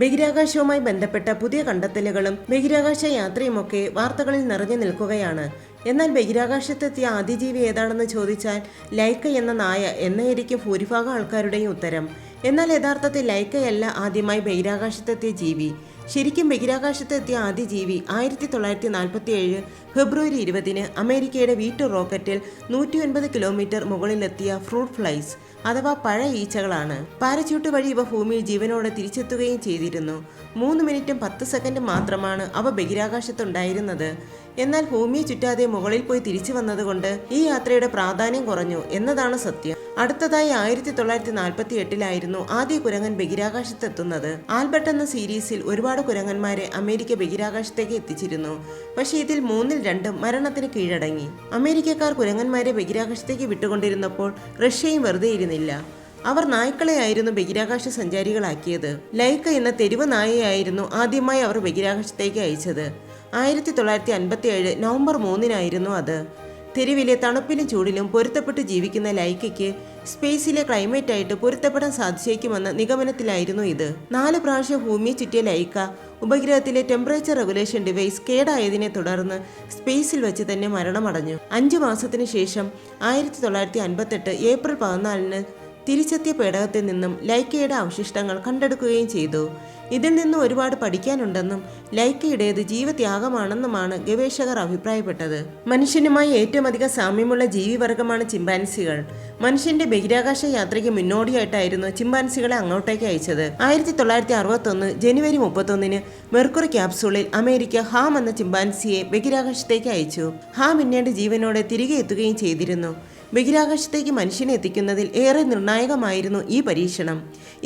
ബഹിരാകാശവുമായി ബന്ധപ്പെട്ട പുതിയ കണ്ടെത്തലുകളും ബഹിരാകാശ യാത്രയുമൊക്കെ വാർത്തകളിൽ നിറഞ്ഞു നിൽക്കുകയാണ്. എന്നാൽ ബഹിരാകാശത്തെത്തിയ ആദിജീവി ഏതാണെന്ന് ചോദിച്ചാൽ ലൈക്ക എന്ന നായ എന്നായിരിക്കും ഭൂരിഭാഗം ആൾക്കാരുടെയും ഉത്തരം. എന്നാൽ യഥാർത്ഥത്തിൽ ലൈക്കയല്ല ആദ്യമായി ബഹിരാകാശത്തെത്തിയ ജീവി. ശരിക്കും ബഹിരാകാശത്തെത്തിയ ആദ്യ ജീവി ആയിരത്തി തൊള്ളായിരത്തി നാൽപ്പത്തി ഏഴ് ഫെബ്രുവരി ഇരുപതിന് അമേരിക്കയുടെ വീട്ടു റോക്കറ്റിൽ നൂറ്റി ഒൻപത് കിലോമീറ്റർ മുകളിലെത്തിയ ഫ്രൂട്ട് ഫ്ലൈസ് അഥവാ പഴ ഈച്ചകളാണ്. പാരച്യൂട്ട് വഴി ഇവ ഭൂമിയിൽ ജീവനോടെ തിരിച്ചെത്തുകയും ചെയ്തിരുന്നു. മൂന്ന് മിനിറ്റും പത്ത് സെക്കൻഡും മാത്രമാണ് അവ ബഹിരാകാശത്തുണ്ടായിരുന്നത്. എന്നാൽ ഭൂമിയെ ചുറ്റാതെ മുകളിൽ പോയി തിരിച്ചു വന്നതുകൊണ്ട് ഈ യാത്രയുടെ പ്രാധാന്യം കുറഞ്ഞു എന്നതാണ് സത്യം. അടുത്തതായി ആയിരത്തി തൊള്ളായിരത്തി നാൽപ്പത്തി എട്ടിലായിരുന്നു ആദ്യ കുരങ്ങൻ ബഹിരാകാശത്തെത്തുന്നത്. ആൽബർട്ട് എന്ന സീരീസിൽ ഒരുപാട് കുരങ്ങന്മാരെ അമേരിക്ക ബഹിരാകാശത്തേക്ക് എത്തിച്ചിരുന്നു. പക്ഷേ ഇതിൽ മൂന്നിൽ രണ്ടും മരണത്തിന് കീഴടങ്ങി. അമേരിക്കക്കാർ കുരങ്ങന്മാരെ ബഹിരാകാശത്തേക്ക് വിട്ടുകൊണ്ടിരുന്നപ്പോൾ റഷ്യയും വെറുതെ ഇരുന്നില്ല. അവർ നായ്ക്കളെയായിരുന്നു ബഹിരാകാശ സഞ്ചാരികളാക്കിയത്. ലൈക്ക എന്ന തെരുവ് നായയായിരുന്നു ആദ്യമായി അവർ ബഹിരാകാശത്തേക്ക് അയച്ചത്. ആയിരത്തി തൊള്ളായിരത്തി അൻപത്തി ഏഴ് നവംബർ മൂന്നിനായിരുന്നു അത്. തെരുവിലെ തണുപ്പിലും ചൂടിലും പൊരുത്തപ്പെട്ട് ജീവിക്കുന്ന ലൈക്കയ്ക്ക് സ്പേസിലെ ക്ലൈമറ്റായിട്ട് പൊരുത്തപ്പെടാൻ സാധിച്ചേക്കുമെന്ന നിഗമനത്തിലായിരുന്നു ഇത്. നാല് പ്രാവശ്യം ഭൂമിയെ ചുറ്റിയ ലൈക്ക ഉപഗ്രഹത്തിലെ ടെമ്പറേച്ചർ റെഗുലേഷൻ ഡിവൈസ് കേടായതിനെ തുടർന്ന് സ്പേസിൽ വെച്ച് തന്നെ മരണമടഞ്ഞു. അഞ്ചു മാസത്തിനു ശേഷം ആയിരത്തി തൊള്ളായിരത്തി അൻപത്തെട്ട് ഏപ്രിൽ പതിനാലിന് തിരിച്ചെത്തിയ പേടകത്തിൽ നിന്നും ലൈക്കയുടെ അവശിഷ്ടങ്ങൾ കണ്ടെടുക്കുകയും ചെയ്തു. ഇതിൽ നിന്ന് ഒരുപാട് പഠിക്കാനുണ്ടെന്നും ലൈക്കയുടേത് ജീവത്യാഗമാണെന്നുമാണ് ഗവേഷകർ അഭിപ്രായപ്പെട്ടത്. മനുഷ്യനുമായി ഏറ്റവും അധികം സാമ്യമുള്ള ജീവിവർഗമാണ് ചിമ്പാൻസികൾ. മനുഷ്യന്റെ ബഹിരാകാശ യാത്രയ്ക്ക് മുന്നോടിയായിട്ടായിരുന്നു ചിമ്പാൻസികളെ അങ്ങോട്ടേക്ക് അയച്ചത്. ആയിരത്തി തൊള്ളായിരത്തി അറുപത്തൊന്ന് ജനുവരി മുപ്പത്തൊന്നിന് മെർക്കുറി ക്യാപ്സൂളിൽ അമേരിക്ക ഹാം എന്ന ചിമ്പാൻസിയെ ബഹിരാകാശത്തേക്ക് അയച്ചു. ഹാം പിന്നീട് ജീവനോടെ തിരികെ എത്തുകയും ചെയ്തിരുന്നു. ബഹിരാകാശത്തേക്ക് മനുഷ്യനെ എത്തിക്കുന്നതിൽ ഏറെ നിർണായകമായിരുന്നു ഈ പരീക്ഷണം.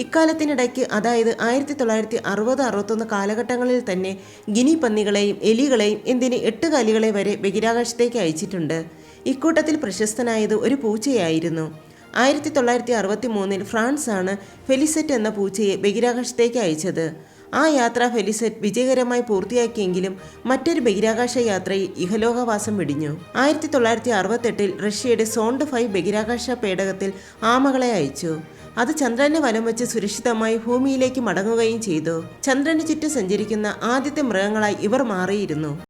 ഇക്കാലത്തിനിടയ്ക്ക് അതായത് ആയിരത്തി തൊള്ളായിരത്തി അറുപത് അറുപത്തൊന്ന് കാലഘട്ടങ്ങളിൽ തന്നെ ഗിനി പന്നികളെയും എലികളെയും എന്തിന് എട്ടുകാലികളെ വരെ ബഹിരാകാശത്തേക്ക് അയച്ചിട്ടുണ്ട്. ഇക്കൂട്ടത്തിൽ പ്രശസ്തനായത് ഒരു പൂച്ചയായിരുന്നു. ആയിരത്തി തൊള്ളായിരത്തി അറുപത്തി മൂന്നിൽ ഫ്രാൻസാണ് ഫെലിസെറ്റ് എന്ന പൂച്ചയെ ബഹിരാകാശത്തേക്ക് അയച്ചത്. ആ യാത്ര ഫെലിസെറ്റ് വിജയകരമായി പൂർത്തിയാക്കിയെങ്കിലും മറ്റൊരു ബഹിരാകാശ യാത്രയിൽ ഇഹലോകവാസം വെടിഞ്ഞു. ആയിരത്തി തൊള്ളായിരത്തി അറുപത്തെട്ടിൽ റഷ്യയുടെ സോണ്ട് ഫൈവ് ബഹിരാകാശ പേടകത്തിൽ ആമകളെ അയച്ചു. അത് ചന്ദ്രനെ വലം വെച്ച് സുരക്ഷിതമായി ഭൂമിയിലേക്ക് മടങ്ങുകയും ചെയ്തു. ചന്ദ്രന് ചുറ്റും സഞ്ചരിക്കുന്ന ആദ്യത്തെ മൃഗങ്ങളായി ഇവർ മാറിയിരുന്നു.